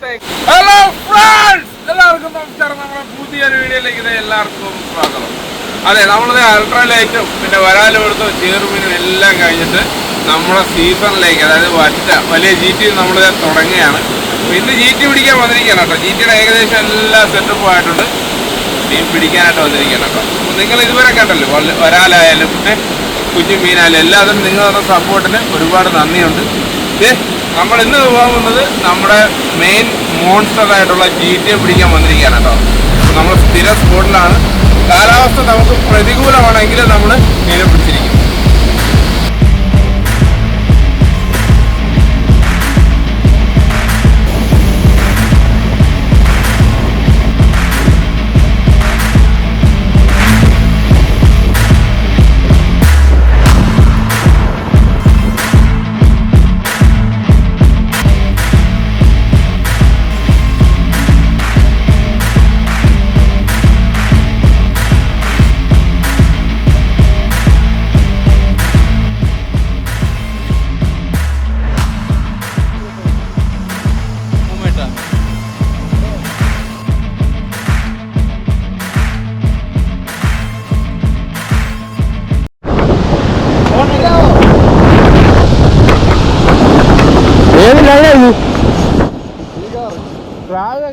Hello friends എല്ലാവർക്കും നമസ്കാരം. നമ്മുടെ പുതിയൊരു വീഡിയോയിലേക്ക് എല്ലാവർക്കും സ്വാഗതം. അതെ നമ്മളിത് അൾട്രാ ലൈറ്റും പിന്നെ എടുത്തും ചേറുമീനും എല്ലാം കഴിഞ്ഞിട്ട് നമ്മുടെ സീസണിലേക്ക് അതായത് വറ്റ വലിയ ജി ടി നമ്മളിത് തുടങ്ങുകയാണ്. ഇന്ന് ജി ടി പിടിക്കാൻ വന്നിരിക്കുകയാണ് കേട്ടോ. ജി ടിയുടെ ഏകദേശം എല്ലാ സെറ്റപ്പും ആയിട്ടുണ്ട്. മീൻ പിടിക്കാനായിട്ട് വന്നിരിക്കുകയാണ് കേട്ടോ. നിങ്ങൾ ഇതുവരെ കണ്ടല്ലോ വല്ല- വരാലായാലും പിന്നെ കുഞ്ഞു മീനായാലും എല്ലാത്തിനും നിങ്ങളുടെ സപ്പോർട്ടിന് ഒരുപാട് നന്ദിയുണ്ട്. നമ്മൾ ഇന്ന് പോകുന്നത് നമ്മുടെ മെയിൻ മോൺസ്റ്റർ ആയിട്ടുള്ള ജി ടി പിടിക്കാൻ വന്നിരിക്കുകയാണ് കേട്ടോ. നമ്മൾ സ്ഥിര സ്പോട്ടിലാണ് കാലാവസ്ഥ നമുക്ക് പ്രതികൂലമാണെങ്കിൽ നമ്മൾ മീനെ പിടിച്ചിരിക്കും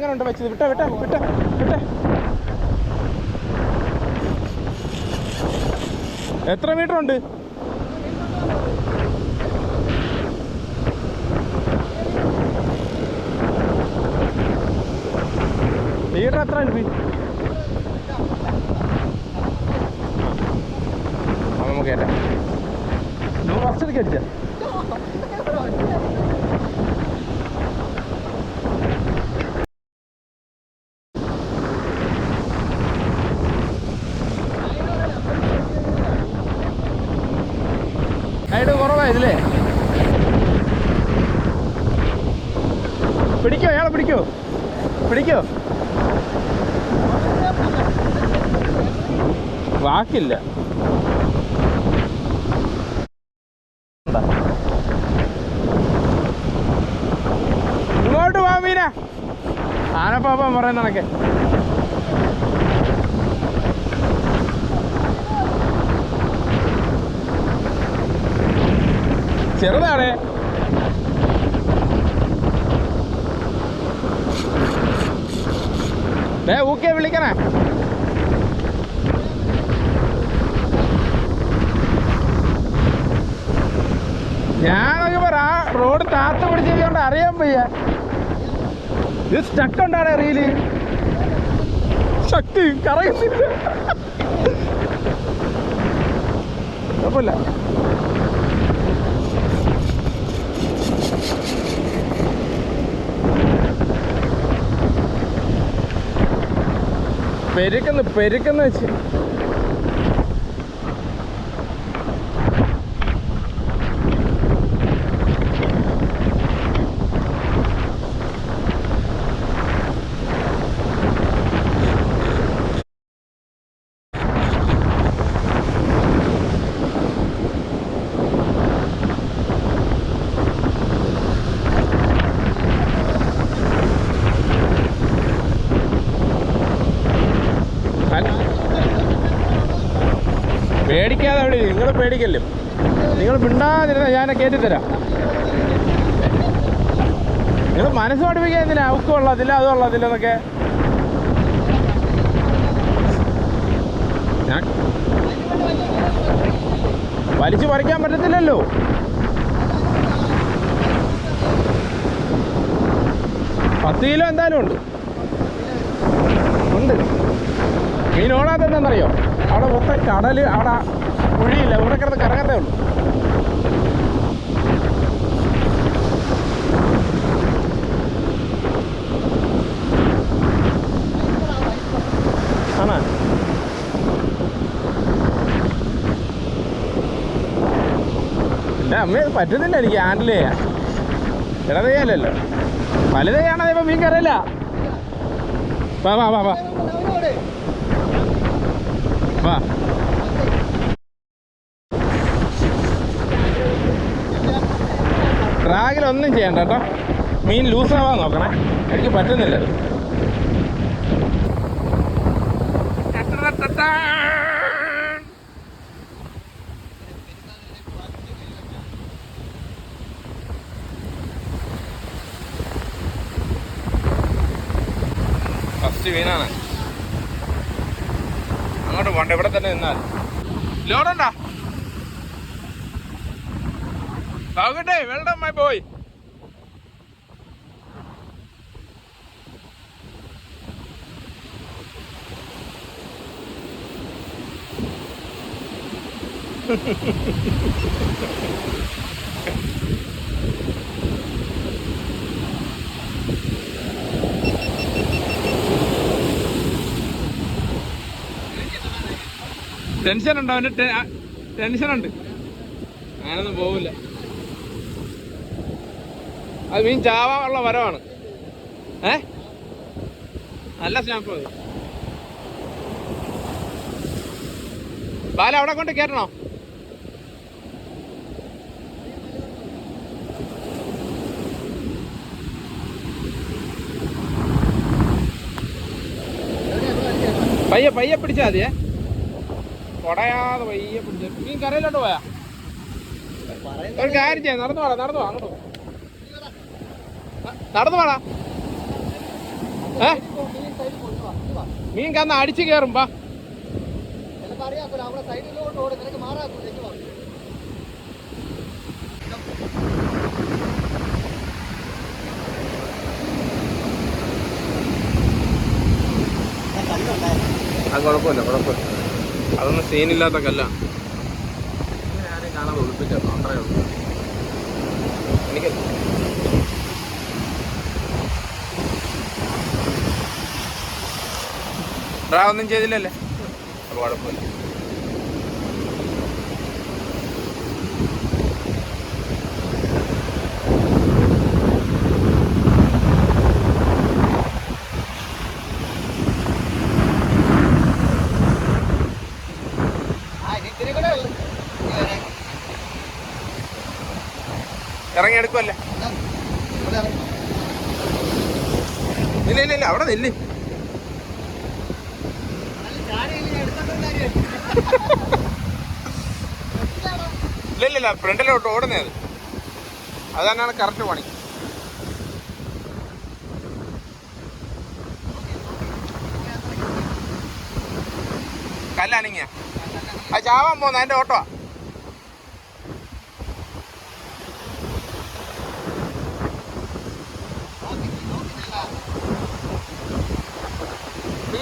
എങ്ങനെ ഉണ്ട് വെച്ചത്? വിട്ട വിട്ട വിട്ട വിട്ട. എത്ര മീറ്റർ ഉണ്ട്? മീറ്റർ എത്ര ഉണ്ട്? നമുക്ക് കേട്ടാ ഫസ്റ്റ് എടുക്കുക പിടിക്കോ അയാളെ പിടിക്കോ. പിടിക്കോ. വാക്കില്ല. ഇങ്ങോട്ട് വാ മീന. ആനപ്പാപ്പ പറയുന്ന കണക്കെ. ചെറുതാണ്. ദേ ഊക്കെ വിളിക്കണേ. ഞാനൊക്കെ പറ ആ റോഡ് താത്ത പിടിച്ചതുകൊണ്ട് അറിയാൻ വയ്യ. ഇത് സ്റ്റക്ക് ഉണ്ടാണ് റീൽ ശക്തി കറയുന്നില്ല കുഴപ്പമില്ല. പെരുക്കുന്നു പെരുക്കുന്ന വെച്ച് പേടിക്കാതെ അവിടെ നിങ്ങൾ പേടിക്കല്ലേ? നിങ്ങൾ മിണ്ടാതിരുന്ന ഞാൻ കയറ്റിത്തരാം നിങ്ങൾ മനസ്സ് പഠിപ്പിക്കാൻ എന്തിനാ? അവക്ക് ഉള്ളതില്ല അത് ഉള്ളതില്ല എന്നൊക്കെ. വലിച്ചു പറിക്കാൻ പറ്റത്തില്ലല്ലോ. പത്ത് കിലോ എന്തായാലും ഉണ്ട്. ഉണ്ട്. മീൻ ഓടാത്ത എന്താണെന്നറിയോ അവിടെ മൊത്തം കടൽ അവിടെ കുഴിയില്ല. ഇവിടെ കിടന്ന് കറങ്ങത്തേ ഉള്ളൂ. പറ്റുന്നില്ല എനിക്ക് ഹാൻഡിൽ ചെയ്യാൻ. ഇടത് ചെയ്യാലല്ലോ വലുത് ചെയ്യണത് ഇപ്പം മീൻ കറിയില്ല. വാ വാ വാ വാ. ഡ്രാഗിൽ ഒന്നും ചെയ്യണ്ട കേട്ടോ. മീൻ ലൂസാവാൻ നോക്കണേ. എനിക്ക് പറ്റുന്നില്ല ഫസ്റ്റ് വീണാണ് അങ്ങോട്ട് പോണ്ട ഇവിടെ തന്നെ നിന്നാൽ. ലോഡുണ്ടാ സാഗട്ടെ well done my boy tension ഉണ്ട് അവന് ടെൻഷൻ ഉണ്ട്. അങ്ങനൊന്നും പോവില്ല. അത് മീൻ ചാവാനുള്ള വരവാണ് ഏ? നല്ല സ്നാപ്പ് അത്. ബാല അവിടെ കൊണ്ട് കയറ്റണോ പയ്യെ പയ്യെ പിടിച്ചാ മതിയേ? കൊടയാതെ വയ്യ പിടിച്ച നീ കരയിലോട്ട് പോയാ? ഒരു കാര്യം ചെയ്യാം. നടന്നു പോടാ നടന്നു അങ്ങോട്ട് നടന്നു പോടാ മീൻ കന്ന് അടിച്ചു കയറും അത് കുഴപ്പമില്ല കുഴപ്പമില്ല. അതൊന്നും സീനില്ലാത്ത കല്ല ഞാനും കാണാതെ ഒളിപ്പിച്ചു? അത്രേ ഉള്ളൂ. എനിക്ക് ഒന്നും ചെയ്തില്ലല്ലേ? അപ്പോൾ കുഴപ്പമില്ല ഇറങ്ങി എടുക്കുമല്ലേ ഇല്ല ഇല്ല ഇല്ല അവിടെ നില്ല്. ഇല്ല ഇല്ല ഇല്ല ഫ്രണ്ടിലോട്ട് ഓടുന്നത് അത്. തന്നെയാണ് കറക്റ്റ് പണി. കല്ലാണിങ്ങിയ അത് ചാവാൻ പോന്ന അതിന്റെ ഓട്ടോ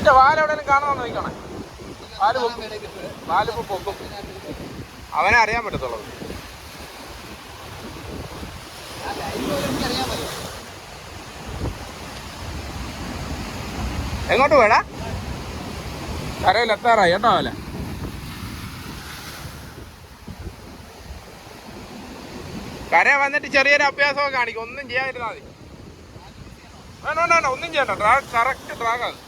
ഇതിന്റെ വാൽ എവിടെയും കാണാമെന്ന് നോക്കണേ വാൽ വാൽ പൊക്കും. അവനെ അറിയാൻ പറ്റത്തുള്ളൂ. എങ്ങോട്ട് വേടാ കരയിൽ എത്താറായി കേട്ടോ അവല കര വന്നിട്ട് ചെറിയൊരു അഭ്യാസമൊക്കെ കാണിക്കും. ഒന്നും ചെയ്യാതിരുന്നാൽ മതി. വേണ്ട വേണ്ട ഒന്നും ചെയ്യണ്ട. ഡ്രാ കറക്റ്റ് ഡ്രാഗാണ്.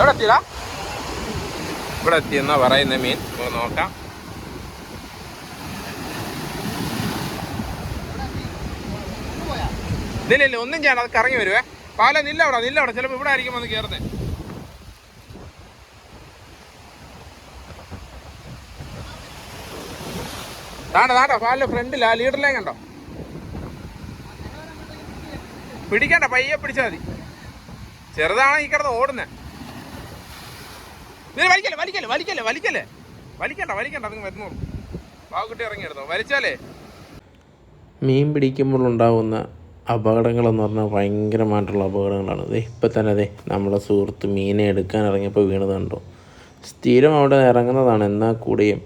എവിടെ എത്തിയതാ ഇവിടെ പറയുന്ന മീൻ. നമുക്ക് നോക്കാം. ഇല്ല ഒന്നും ചെയ്യണം അത് കറങ്ങി വരുവേ. പാല നില്ല അവിടെ നില്ല അവിടെ. ചിലപ്പോൾ ഇവിടെ ആയിരിക്കും വന്ന് കയറുന്നത് താണ്ട താണ്ട പാലിന്റെ ഫ്രണ്ടിൽ ലീഡറിലേ കണ്ടോ? പിടിക്കണ്ട പയ്യെ പിടിച്ചാൽ മതി. ചെറുതാണ് ഈ കിടന്ന് ഓടുന്നത് നീ വലിക്കല്ലേ വലിക്കല്ലേ വലിക്കല്ലേ വലിക്കല്ലേ വലിക്കണ്ട വലിക്കണ്ട നിങ്ങൾ പാവക്കുട്ടി ഇറങ്ങി എടുത്തോ വലിച്ചാലേ? മീൻ പിടിക്കുമ്പോൾ ഉണ്ടാകുന്ന അപകടങ്ങളെന്ന് പറഞ്ഞാൽ ഭയങ്കരമായിട്ടുള്ള അപകടങ്ങളാണ്. ദേ ഇപ്പം തന്നെ അതെ നമ്മളെ സുഹൃത്ത് മീനെ എടുക്കാൻ ഇറങ്ങിയപ്പോൾ വീണത് കണ്ടോ. സ്ഥിരം അവിടെ ഇറങ്ങുന്നതാണ്. എന്നാൽ കൂടിയും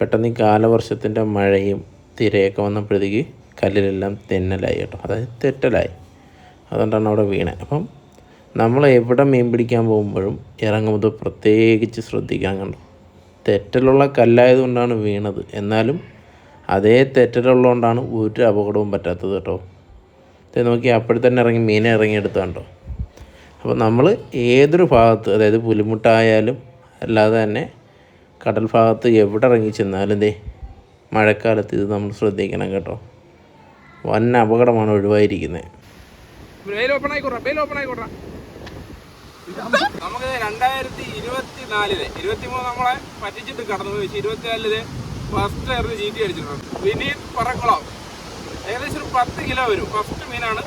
പെട്ടെന്ന് ഈ കാലവർഷത്തിന്റെ മഴയും തിരയൊക്കെ വന്നപ്പോഴത്തേക്ക് കല്ലിലെല്ലാം തെന്നലായി കേട്ടോ. അതായത് തെറ്റലായി. അതുകൊണ്ടാണ് അവിടെ വീണത്. അപ്പം നമ്മൾ എവിടെ മീൻ പിടിക്കാൻ പോകുമ്പോഴും ഇറങ്ങുന്നത് പ്രത്യേകിച്ച് ശ്രദ്ധിക്കാൻ കണ്ടു. തെറ്റലുള്ള കല്ലായതുകൊണ്ടാണ് വീണത്. എന്നാലും അതേ തെറ്റലുള്ളതുകൊണ്ടാണ് ഒരു അപകടവും പറ്റാത്തത് കേട്ടോ. ഇത് നോക്കി അപ്പോഴത്തന്നെ ഇറങ്ങി മീനെ ഇറങ്ങി എടുത്ത കണ്ടോ. അപ്പോൾ നമ്മൾ ഏതൊരു ഭാഗത്ത് അതായത് പുലിമുട്ടായാലും അല്ലാതെ തന്നെ കടൽ ഭാഗത്ത് എവിടെ ഇറങ്ങി ചെന്നാലും ദേ മഴക്കാലത്ത് ഇത് നമ്മൾ ശ്രദ്ധിക്കണം കേട്ടോ. വൻ അപകടമാണ് ഒഴിവായിരിക്കുന്നത് ഓപ്പൺ ആയിക്കോട്ടെ ഓപ്പൺ ആയിക്കോട്ടെ നമുക്ക് രണ്ടായിരത്തി ഇരുപത്തി നാലിൽ ഇരുപത്തി മൂന്ന് നമ്മളെ പറ്റിച്ചിട്ട് കടന്നു പോയി ഇരുപത്തിനാലിൽ ഫസ്റ്റ് ആയിരുന്നു ജീറ്റി അടിച്ചിട്ടുണ്ട് വിനീത് പറക്കുളം. ഏകദേശം ഒരു പത്ത് കിലോ വരും. ഫസ്റ്റ് മീനാണ്